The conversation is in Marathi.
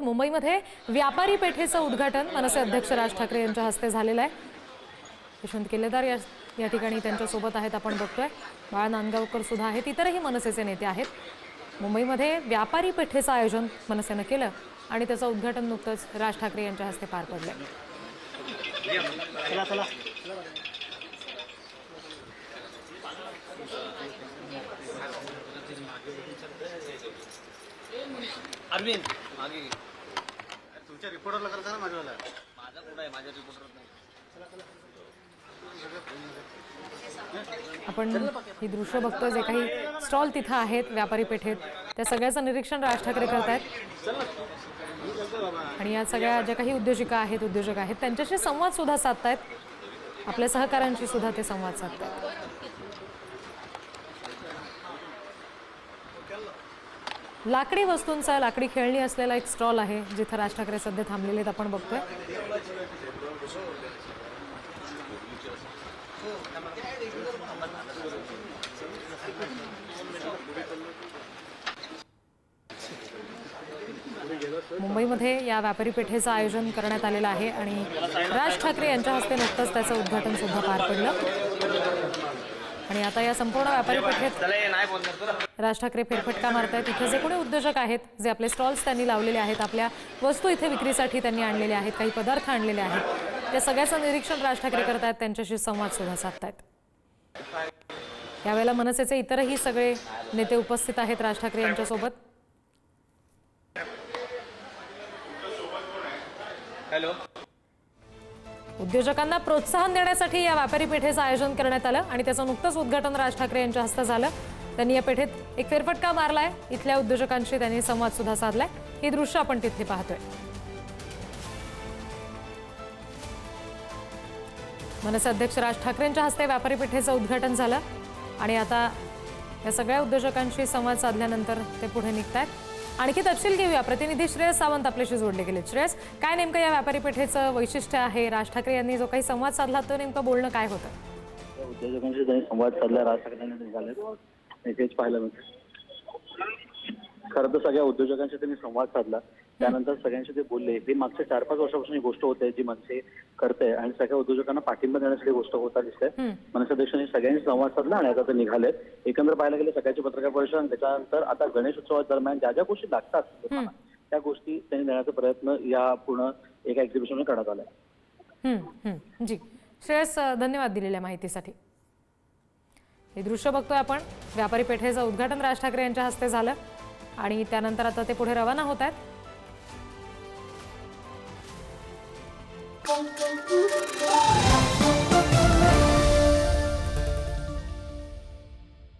मुंबईमध्ये व्यापारी पेठेचं उद्घाटन मनसे अध्यक्ष राज ठाकरे यांच्या हस्ते झालेलं आहे. यशवंत केलेदार या या ठिकाणी त्यांच्यासोबत आहेत आपण बघतोय. बाळा नांदगावकर सुद्धा आहेत. इतरही मनसेचे नेते आहेत. मुंबईमध्ये व्यापारी पेठेचं आयोजन मनसेनं केलं आणि त्याचं उद्घाटन नुकतंच राज ठाकरे यांच्या हस्ते पार पडलं अरविंद. मागे. घे. तुमच्या रिपोर्टरला करता ना माझ्यावाला माझा कुठं आहे? माझ्या रिपोर्टर नाही. आपण ही दृश्य बघतोय जे काही स्टॉल तिथं आहेत व्यापारी पेठेत त्या सगळ्याचं निरीक्षण राज ठाकरे करतायत आणि या सगळ्या ज्या काही उद्योजिका आहेत उद्योजक आहेत त्यांच्याशी संवाद सुद्धा साधतायत. आपल्या सहकाऱ्यांशी सुद्धा ते संवाद साधतायत. लाकडी वस्तूंचा लाकडी खेळणी असलेला एक स्टॉल आहे जिथं राज ठाकरे सध्या थांबलेले आहेत आपण बघतोय. मुंबईमध्ये या व्यापारी पेठेचं आयोजन करण्यात आलेलं आहे आणि राज ठाकरे यांच्या हस्ते नुकतंच त्याचं उद्घाटन सुद्धा पार पडलं. आणि आता या संपूर्ण व्यापारी पेठेत राज ठाकरे फेरफटका मारतायत. इथे जे कोणी उद्योजक आहेत जे आपले स्टॉल्स त्यांनी लावलेले आहेत आपल्या वस्तू इथे विक्रीसाठी त्यांनी आणलेल्या आहेत काही पदार्थ आणलेले आहेत त्या सगळ्याचं निरीक्षण राज ठाकरे करतायत त्यांच्याशी संवाद सुद्धा साधतायत. यावेळेला मनसेचे इतरही सगळे नेते उपस्थित आहेत राज ठाकरे यांच्यासोबत. हॅलो. उद्योजकांना प्रोत्साहन देण्यासाठी या व्यापारी पेठेचं आयोजन करण्यात आलं आणि त्याचं नुकतंच उद्घाटन राज ठाकरे यांच्या हस्ते झालं. त्यांनी या पेठेत एक फेरफटका मारलाय. इथल्या उद्योजकांशी त्यांनी संवाद सुद्धा साधलाय. हे दृश्य आपण तिथे पाहतोय. मनसे अध्यक्ष राज ठाकरेंच्या हस्ते व्यापारी पेठेचं उद्घाटन झालं. आणि आता या सगळ्या उद्योजकांशी संवाद साधल्यानंतर ते पुढे निघतायत. आणखी तपशील घेऊया. प्रतिनिधी श्रेयस सावंत आपल्याशी जोडले गेले. श्रेयस काय नेमकं या व्यापारी पेठेचं वैशिष्ट्य आहे? राज ठाकरे यांनी जो काही संवाद साधला तो नेमकं बोलणं काय होतं? हो, उद्योजकांशी त्यांनी संवाद साधला राज ठाकरेंनी निघाले पाहायला मिळतं खरं तर सगळ्या उद्योजकांशी त्यांनी संवाद साधला. त्यानंतर सगळ्यांशी ते बोलले. ही मागच्या चार पाच वर्षापासून ही गोष्ट होते जी मनसे करते आणि सगळ्या उद्योजकांना पाठिंबा देण्यासाठी गोष्ट होता दिसते. मनसे अध्यक्षांनी सगळ्यांशी संवाद साधला आणि आता ते निघाले एकंदर पाहायला गेले सगळ्याची पत्रकार परिषद आणि त्याच्यानंतर आता गणेश उत्सवादरम्यान ज्या ज्या गोष्टी लागतात त्या गोष्टी त्यांनी देण्याचा प्रयत्न या पूर्ण एका एक्झिबिशन करण्यात आला हं. जी. श्रेयस धन्यवाद दिलेल्या माहितीसाठी. हे दृश्य बघतोय आपण. व्यापारी पेठेचं उद्घाटन राज ठाकरे यांच्या हस्ते झालं. आणि त्यानंतर आता ते पुढे रवाना होत आहेत.